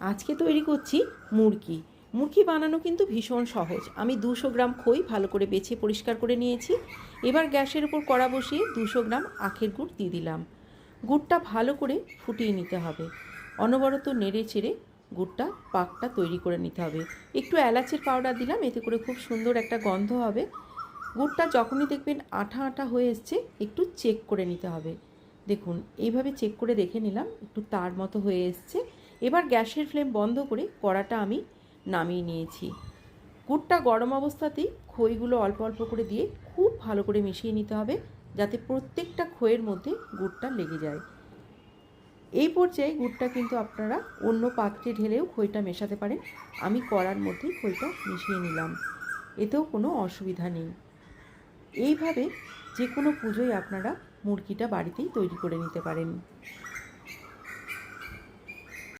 আজকে তৈরি করছি মুরগি। মুরগি বানানো কিন্তু ভীষণ সহজ। আমি দুশো গ্রাম খই ভালো করে বেছে পরিষ্কার করে নিয়েছি। এবার গ্যাসের উপর কড়া বসিয়ে দুশো গ্রাম আখের গুড় দিয়ে দিলাম। গুড়টা ভালো করে ফুটিয়ে নিতে হবে। অনবরত নেড়ে চেড়ে গুড়টা পাকটা তৈরি করে নিতে হবে। একটু এলাচের পাউডার দিলাম, এতে করে খুব সুন্দর একটা গন্ধ হবে। গুড়টা যখনই দেখবেন আঠা আঠা হয়ে এসছে, একটু চেক করে নিতে হবে। দেখুন, এইভাবে চেক করে দেখে নিলাম, একটু তার মতো হয়ে এসছে। এবার গ্যাসের ফ্লেম বন্ধ করে কড়াটা আমি নামিয়ে নিয়েছি। গুড়টা গরম অবস্থাতেই খইগুলো অল্প অল্প করে দিয়ে খুব ভালো করে মিশিয়ে নিতে হবে যাতে প্রত্যেকটা খইয়ের মধ্যে গুড়টা লেগে যায়। এই পর্যায়ে গুড়টা কিন্তু আপনারা অন্য পাত্রে ঢেলেও খইটা মেশাতে পারেন। আমি কড়ার মধ্যেই খইটা মিশিয়ে নিলাম। এতেও কোনো অসুবিধা নেই। এইভাবে যে কোনো পুজোয় আপনারা মুরগিটা বাড়িতেই তৈরি করে নিতে পারেন।